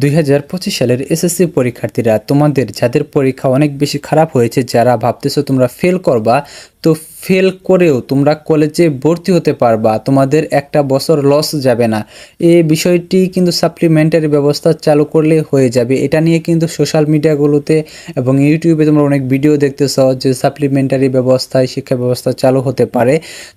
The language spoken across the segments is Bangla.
দুই হাজার পঁচিশ সালের এসএসসি পরীক্ষার্থীরা তোমাদের যাদের পরীক্ষা অনেক বেশি খারাপ হয়েছে, যারা ভাবতেছো তোমরা ফেল করবা তো ফেল করেও তোমরা কলেজে ভর্তি হতে পারবা, তোমাদের একটা বছর লস যাবে না। এই বিষয়টি কিন্তু সাপ্লিমেন্টারি ব্যবস্থা চালু করলে হয়ে যাবে। এটা নিয়ে কিন্তু সোশ্যাল মিডিয়াগুলোতে এবং ইউটিউবে তোমরা অনেক ভিডিও দেখতেছ যে সাপ্লিমেন্টারি ব্যবস্থায় শিক্ষা ব্যবস্থা চালু হতে পারে।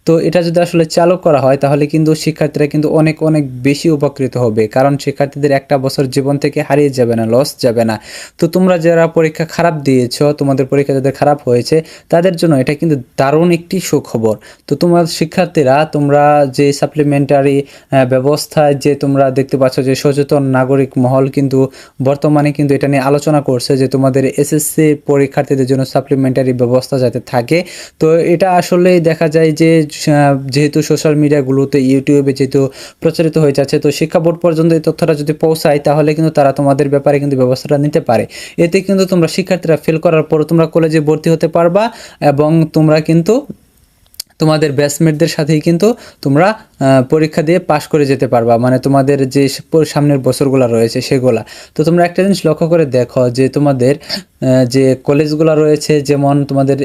তো এটা যদি আসলে চালু করা হয়, তাহলে কিন্তু শিক্ষার্থীরা কিন্তু অনেক অনেক বেশি উপকৃত হবে। কারণ শিক্ষার্থীদের একটা বছর জীবন থেকে হারিয়ে যাবে না লস যাবে না। তো তোমরা যারা পরীক্ষা খারাপ দিয়েছ, তোমাদের পরীক্ষা যাদের খারাপ হয়েছে, তাদের জন্য এটা কিন্তু দারুণ একটি সুখবর। তো তোমার শিক্ষার্থীরা, তোমরা যে সাপ্লিমেন্টারি ব্যবস্থায় যে তোমরা দেখতে পাচ্ছ যে সচেতন নাগরিক মহল কিন্তু বর্তমানে কিন্তু এটা নিয়ে আলোচনা করছে যে তোমাদের এসএসসি পরীক্ষার্থীদের জন্য সাপ্লিমেন্টারি ব্যবস্থা যাতে থাকে। তো এটা আসলে দেখা যায় যে যেহেতু সোশ্যাল মিডিয়াগুলোতে ইউটিউবে যেহেতু প্রচারিত হয়ে যাচ্ছে, তো শিক্ষা বোর্ড পর্যন্ত এই তথ্যটা যদি পৌঁছায়, তাহলে কিন্তু তারা তোমাদের ব্যাপারে কিন্তু ব্যবস্থাটা নিতে পারে। এতে কিন্তু তোমরা শিক্ষার্থীরা ফেল করার পর তোমরা কলেজে ভর্তি হতে পারবা এবং তোমরা কিন্তু তোমাদের ব্যাচমেটদের সাথেই কিন্তু তোমরা পরীক্ষা দিয়ে পাশ করে যেতে পারবা। মানে তোমাদের যে সামনের বছরগুলো রয়েছে সেগুলা। তো তোমরা একটা জিনিস লক্ষ্য করে দেখো যে তোমাদের যে কলেজগুলো রয়েছে, যেমন তোমাদের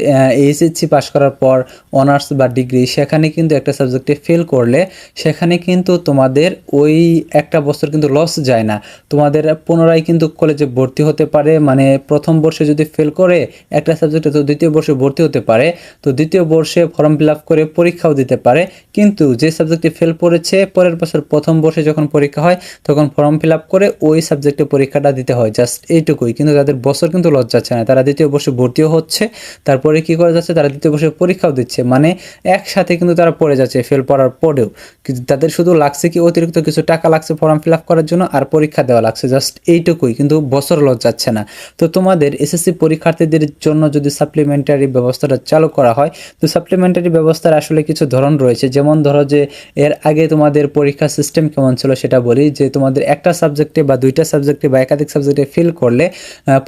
এইচএসসি পাশ করার পর অনার্স বা ডিগ্রি সেখানে কিন্তু একটা সাবজেক্টে ফেল করলে, সেখানে কিন্তু তোমাদের ওই একটা বছর কিন্তু লস যায় না। তোমাদের পুনরায় কিন্তু কলেজে ভর্তি হতে পারে। মানে প্রথম বর্ষে যদি ফেল করে, একটা সাবজেক্টে তো দ্বিতীয় বর্ষে ভর্তি হতে পারে। তো দ্বিতীয় বর্ষে ফর্ম ফিল আপ করে পরীক্ষাও দিতে পারে। কিন্তু যে সাবজেক্টে ফেল করেছে পরের বছর প্রথম বর্ষে যখন পরীক্ষা হয়, তখন ফর্ম ফিল করে ওই সাবজেক্টে পরীক্ষাটা দিতে হয়। জাস্ট এইটুকুই। কিন্তু তাদের বছর কিন্তু লস যাচ্ছে না। তারা দ্বিতীয় বর্ষে ভর্তিও হচ্ছে। তারপরে কি করে যাচ্ছে? তারা দ্বিতীয় বর্ষে পরীক্ষাও দিচ্ছে। মানে একসাথে কিন্তু তারা পড়ে যাচ্ছে ফেল পড়ার পরেও। কিন্তু তাদের শুধু লাগছে কি অতিরিক্ত কিছু টাকা লাগছে ফর্ম ফিল করার জন্য আর পরীক্ষা দেওয়া লাগছে। জাস্ট এইটুকুই। কিন্তু বছর লস যাচ্ছে না। তো তোমাদের এসএসসি পরীক্ষার্থীদের জন্য যদি সাপ্লিমেন্টারি ব্যবস্থাটা চালু করা হয়, তো সাপ্লিমেন্টারি ব্যবস্থার আসলে কিছু ধরন রয়েছে। যেমন ধরো যে, এর আগে তোমাদের পরীক্ষা সিস্টেম কেমন ছিল সেটা বলি, যে তোমাদের একটা সাবজেক্টে বা দুইটা সাবজেক্টে বা একাধিক সাবজেক্টে ফেল করলে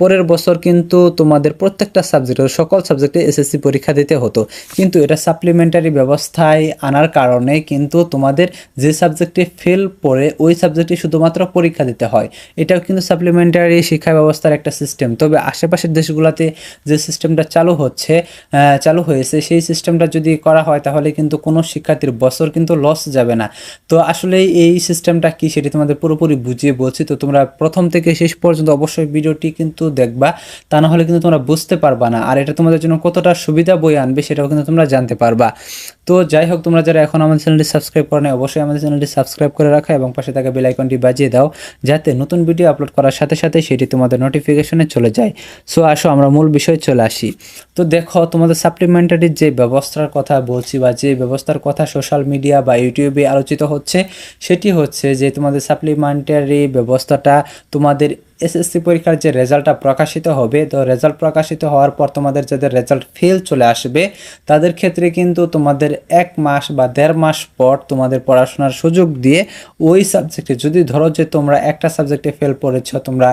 পরের বছর কিন্তু তোমাদের প্রত্যেকটা সাবজেক্টে সকল সাবজেক্টে এসএসসি পরীক্ষা দিতে হতো। কিন্তু এটা সাপ্লিমেন্টারি ব্যবস্থায় আনার কারণে কিন্তু তোমাদের যে সাবজেক্টে ফেল পড়ে ওই সাবজেক্টে শুধুমাত্র পরীক্ষা দিতে হয়। এটাও কিন্তু সাপ্লিমেন্টারি শিক্ষা ব্যবস্থার একটা সিস্টেম তবে আশেপাশের দেশগুলোতে যে সিস্টেমটা চালু হচ্ছে চালু হয়েছে, সেই সিস্টেমটা যদি করা হয়, তাহলে কিন্তু কোনো শিক্ষার্থীর বছর কিন্তু লস যাবে না। তো আসলে এই সিস্টেমটা কি সেটি তোমাদের পুরোপুরি বুঝিয়ে বলছি। তো তোমরা প্রথম থেকে শেষ পর্যন্ত অবশ্যই ভিডিওটি কিন্তু দেখবা, তা না হলে কিন্তু তোমরা বুঝতে পারবা না। আর এটা তোমাদের জন্য কতটা সুবিধা বয়ে আনবে সেটাও কিন্তু তোমরা জানতে পারবা। তো যাই হোক, তোমরা যারা এখন আমাদের চ্যানেলটি সাবস্ক্রাইব করে নাই, অবশ্যই আমাদের চ্যানেলটি সাবস্ক্রাইব করে রাখা এবং পাশে থাকা বেল আইকনটি বাজিয়ে দাও, যাতে নতুন ভিডিও আপলোড করার সাথে সাথে সেটি তোমাদের নোটিফিকেশনে চলে যায়। সো আসো, আমরা মূল বিষয়ে চলে আসি। তো দেখো, তোমাদের সাপ্লিমেন্টারির যে ব্যবস্থার কথা বলছি বা যে ব্যবস্থার কথা সোশ্যাল মিডিয়া বা ইউটিউবে আলোচিত হচ্ছে, সেটি হচ্ছে যে তোমাদের সাপ্লিমেন্টারি ব্যবস্থাটা তোমাদের এসএসসি পরীক্ষার যে রেজাল্টটা প্রকাশিত হবে, তো রেজাল্ট প্রকাশিত হওয়ার পর তোমাদের যাদের রেজাল্ট ফেল চলে আসবে, তাদের ক্ষেত্রে কিন্তু তোমাদের এক মাস বা দেড় মাস পর তোমাদের পড়াশোনার সুযোগ দিয়ে ওই সাবজেক্টে যদি ধরো যে তোমরা একটা সাবজেক্টে ফেল করেছ তোমরা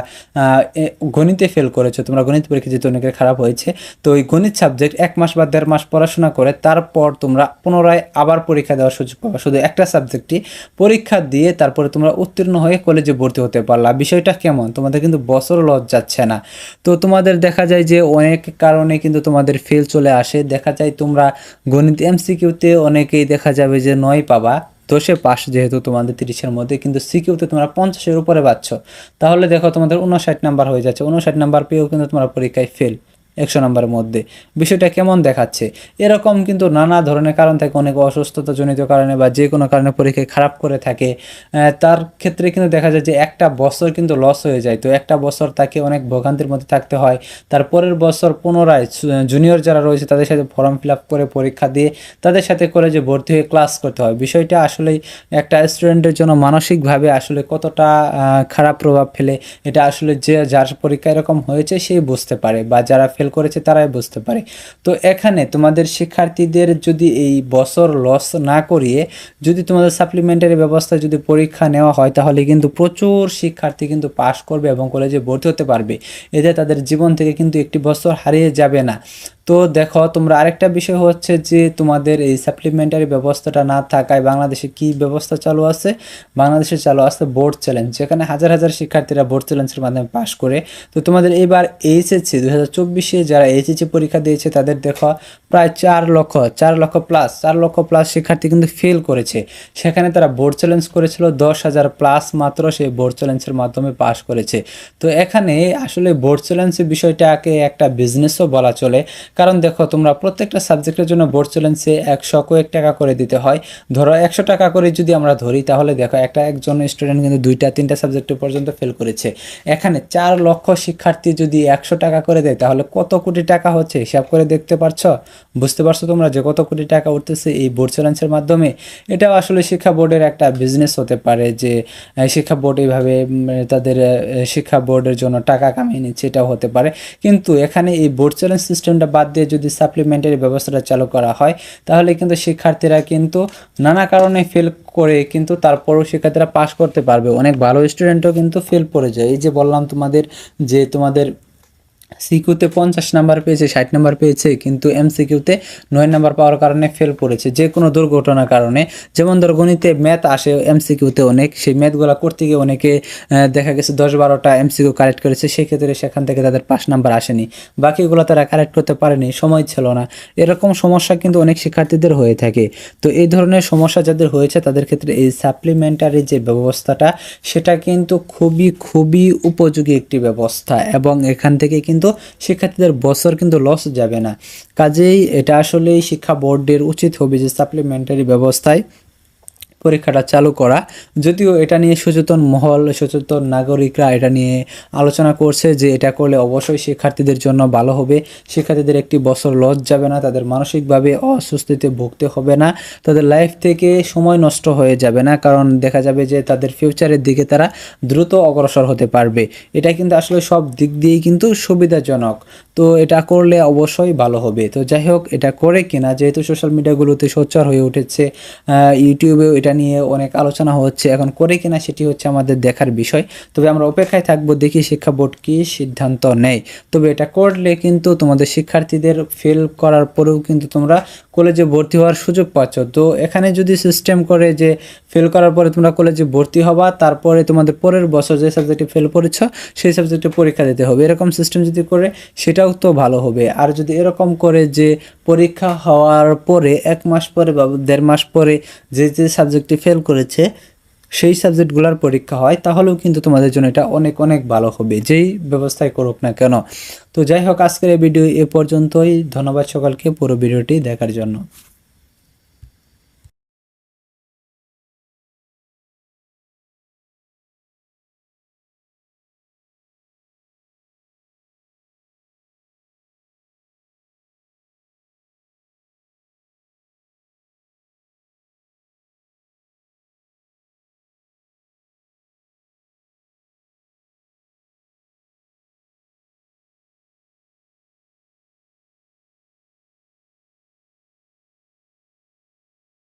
গণিতে ফেল করেছ, তোমরা গণিত পরীক্ষা যেহেতু অনেকের খারাপ হয়েছে, তো ওই গণিত সাবজেক্ট এক মাস বা দেড় মাস পড়াশোনা করে তারপর তোমরা পুনরায় আবার পরীক্ষা দেওয়ার সুযোগ পাবে। শুধু একটা সাবজেক্টই পরীক্ষা দিয়ে তারপরে তোমরা উত্তীর্ণ হয়ে কলেজে ভর্তি হতে পারলা। বিষয়টা কেমন? তোমাদের কিন্তু বছর লস যাচ্ছে না। তো তোমাদের দেখা যায় যে অনেক কারণে কিন্তু তোমাদের ফেল চলে আসে। দেখা যায় তোমরা গণিত এমসিকিউতে অনেকেই দেখা যাবে যে নয় পাবা। দশে পাস যেহেতু তোমাদের তিরিশের মধ্যে, কিন্তু সিকিউতে তোমরা পঞ্চাশের উপরে পাচ্ছ। তাহলে দেখো তোমাদের উনষাট নাম্বার হয়ে যাচ্ছে। উনষাট নাম্বার পেয়েও কিন্তু তোমরা পরীক্ষায় ফেল একশো নম্বরের মধ্যে। বিষয়টা কেমন দেখাচ্ছে? এরকম কিন্তু নানা ধরনের কারণ থাকে, অনেক অসুস্থতাজনিত কারণে বা যে কোনো কারণে পরীক্ষায় খারাপ করে থাকে। তার ক্ষেত্রে কিন্তু দেখা যায় যে একটা বছর কিন্তু লস হয়ে যায়। তো একটা বছর তাকে অনেক ভোগান্তির মধ্যে থাকতে হয়। তারপরের বছর পুনরায় জুনিয়র যারা রয়েছে তাদের সাথে ফর্ম ফিল আপ করে পরীক্ষা দিয়ে তাদের সাথে করে যে ভর্তি হয়ে ক্লাস করতে হয়। বিষয়টা আসলেই একটা স্টুডেন্টের জন্য মানসিকভাবে আসলে কতটা খারাপ প্রভাব ফেলে, এটা আসলে যে, যার পরীক্ষা এরকম হয়েছে সেই বুঝতে পারে বা যারা করেছে তারাই বুঝতে পারে। তো এখানে তোমাদের শিক্ষার্থীদের যদি এই বছর লস না করিয়ে যদি তোমাদের সাপ্লিমেন্টারি ব্যবস্থা যদি পরীক্ষা নেওয়া হয়, তাহলে কিন্তু প্রচুর শিক্ষার্থী কিন্তু পাশ করবে এবং কলেজে ভর্তি হতে পারবে। এতে তাদের জীবন থেকে কিন্তু একটি বছর হারিয়ে যাবে না। তো দেখো, তোমরা আরেকটা বিষয় হচ্ছে যে তোমাদের এই সাপ্লিমেন্টারি ব্যবস্থাটা না থাকায় বাংলাদেশে কি ব্যবস্থা চালু আছে? বাংলাদেশে চালু আছে বোর্ড চ্যালেঞ্জ যেখানে হাজার হাজার শিক্ষার্থীরা বোর্ড চ্যালেঞ্জের মাধ্যমে পাশ করে। তো তোমাদের এবার এইচএসসি দু হাজার চব্বিশে যারা এইচএসসি পরীক্ষা দিয়েছে, তাদের দেখো প্রায় চার লক্ষ চার লক্ষ প্লাস চার লক্ষ প্লাস শিক্ষার্থী কিন্তু ফেল করেছে। সেখানে তারা বোর্ড চ্যালেঞ্জ করেছিল, দশ হাজার প্লাস মাত্র সেই বোর্ড চ্যালেঞ্জের মাধ্যমে পাশ করেছে। তো এখানে আসলে বোর্ড চ্যালেঞ্জের বিষয়টাকে একটা বিজনেসও বলা চলে। কারণ দেখো, তোমরা প্রত্যেকটা সাবজেক্টের জন্য বোর্ড চ্যালেঞ্জে একশো কয়েক টাকা করে দিতে হয়। ধরো, একশো টাকা করে যদি আমরা ধরি, তাহলে দেখো, একটা একজন স্টুডেন্ট কিন্তু দুইটা, তিনটা সাবজেক্ট পর্যন্ত ফেল করেছে। এখানে চার লক্ষ শিক্ষার্থী যদি একশো টাকা করে দেয়, তাহলে কত কোটি টাকা হচ্ছে? হিসাব করে দেখতে পারছ? বুঝতে পারছ তোমরা যে কত কোটি টাকা উঠতেছে এই বোর্ড চ্যালেঞ্জের মাধ্যমে? এটাও আসলে শিক্ষা বোর্ডের একটা বিজনেস হতে পারে যে শিক্ষা বোর্ড এইভাবে তাদের শিক্ষা বোর্ডের জন্য টাকা কামিয়ে নিচ্ছে, এটাও হতে পারে। কিন্তু এখানে এই বোর্ড চ্যালেঞ্জ সিস্টেমটা বাদ দিয়ে যদি সাপ্লিমেন্টারি ব্যবস্থাটা চালু করা হয়, তাহলে কিন্তু শিক্ষার্থীরা কিন্তু নানা কারণে ফেল করে কিন্তু তারপরও শিক্ষার্থীরা পাশ করতে পারবে। অনেক ভালো স্টুডেন্টও কিন্তু ফেল পড়ে যায়। এই যে বললাম তোমাদের যে তোমাদের সিকিউতে পঞ্চাশ নাম্বার পেয়েছে, ষাট নাম্বার পেয়েছে, কিন্তু এমসিকিউতে নয় নাম্বার পাওয়ার কারণে ফেল পড়েছে যে কোনো দুর্ঘটনার কারণে। যেমন ধর গণিতে ম্যাথ আসে এমসিকিউতে অনেক, সেই ম্যাথগুলো করতে গিয়ে অনেকে দেখা গেছে দশ বারোটা এমসিকিউ কালেক্ট করেছে, সেক্ষেত্রে সেখান থেকে তাদের পাঁচ নাম্বার আসেনি। বাকিগুলো তারা কালেক্ট করতে পারেনি, সময় ছিল না। এরকম সমস্যা কিন্তু অনেক শিক্ষার্থীদের হয়ে থাকে। তো এই ধরনের সমস্যা যাদের হয়েছে, তাদের ক্ষেত্রে এই সাপ্লিমেন্টারি যে ব্যবস্থাটা, সেটা কিন্তু খুবই খুবই উপযোগী একটি ব্যবস্থা। এবং এখান থেকে কিন্তু শিক্ষার্থীদের বছর কিন্তু লস যাবে না। কাজেই এটা আসলেই শিক্ষা বোর্ডের উচিত হবে যে সাপ্লিমেন্টারি ব্যবস্থায় পরীক্ষাটা চালু করা। যদিও এটা নিয়ে সচেতন মহল, সচেতন নাগরিকরা এটা নিয়ে আলোচনা করছে যে এটা করলে অবশ্যই শিক্ষার্থীদের জন্য ভালো হবে। শিক্ষার্থীদের একটি বছর লস যাবে না, তাদের মানসিকভাবে অস্বস্তিতে ভুগতে হবে না। তাদের লাইফ থেকে সময় নষ্ট হয়ে যাবে না, কারণ দেখা যাবে যে তাদের ফিউচারের দিকে তারা দ্রুত অগ্রসর হতে পারবে। এটা কিন্তু আসলে সব দিক দিয়েই কিন্তু সুবিধাজনক। তো এটা করলে অবশ্যই ভালো হবে। তো যাই হোক, এটা করে কিনা, যেহেতু সোশ্যাল মিডিয়াগুলোতে সোচ্চার হয়ে উঠেছে ইউটিউবেও এটা নিয়ে অনেক আলোচনা হচ্ছে। এখন করে কিনা সেটি হচ্ছে আমাদের দেখার বিষয়। তবে আমরা অপেক্ষায় থাকব, দেখি শিক্ষা বোর্ড কী সিদ্ধান্ত নেয়। তবে এটা করলে কিন্তু তোমাদের শিক্ষার্থীদের ফেল করার পরেও কিন্তু তোমরা কলেজে ভর্তি হওয়ার সুযোগ পাচ্ছ। তো এখানে যদি সিস্টেম করে যে ফেল করার পরে তোমরা কলেজে ভর্তি হবা, তারপরে তোমাদের পরের বছর যে সাবজেক্টে ফেল করেছ সেই সাবজেক্টে পরীক্ষা দিতে হবে। এরকম সিস্টেম যদি করে, সেটাও তো ভালো হবে। আর যদি এরকম করে যে পরীক্ষা হওয়ার পরে, এক মাস পরে বা দেড় মাস পরে যে যে সাবজেক্টটি ফেল করেছে, সেই সাবজেক্টগুলোর পরীক্ষা হয়। তাহলেও কিন্তু তোমাদের জন্য এটা অনেক অনেক ভালো হবে। যেই ব্যবস্থায় করুক না কেন। তো যাই হোক, আজকের এই ভিডিও এ পর্যন্তই। ধন্যবাদ সকলকে পুরো ভিডিওটি দেখার জন্য।